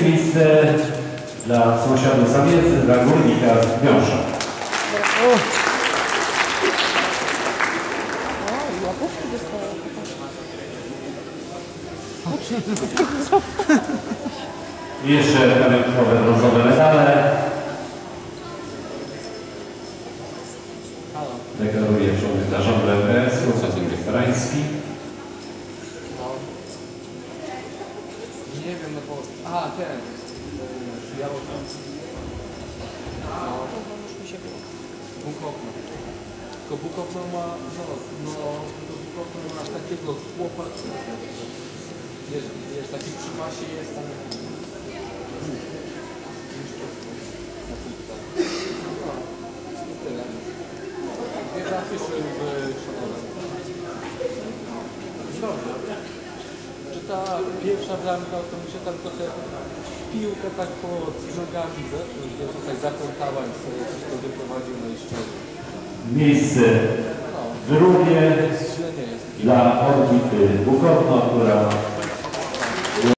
Miejsce dla sąsiadów Zawiedzy, dla górnika z. I jeszcze pamiątkowe brązowe medale. Deklaruje członek zarządu Nie wiem, no bo... A, ten. Biało tam. No. Bukowno. Tylko Bukowno ma, no, no, tylko Bukowno ma takiego chłopa, wiesz, wiesz, taki przy masie jest tam. No, tyle. Dwie zapiszy w Szanowem. Dobrze. Ta pierwsza bramka, to mi się tam trochę piłkę tak pod nogami, tak zakrętała i sobie coś to wyprowadził, no i szczerze. Miejsce No, drugie jest. dla Orbity Bukowno, która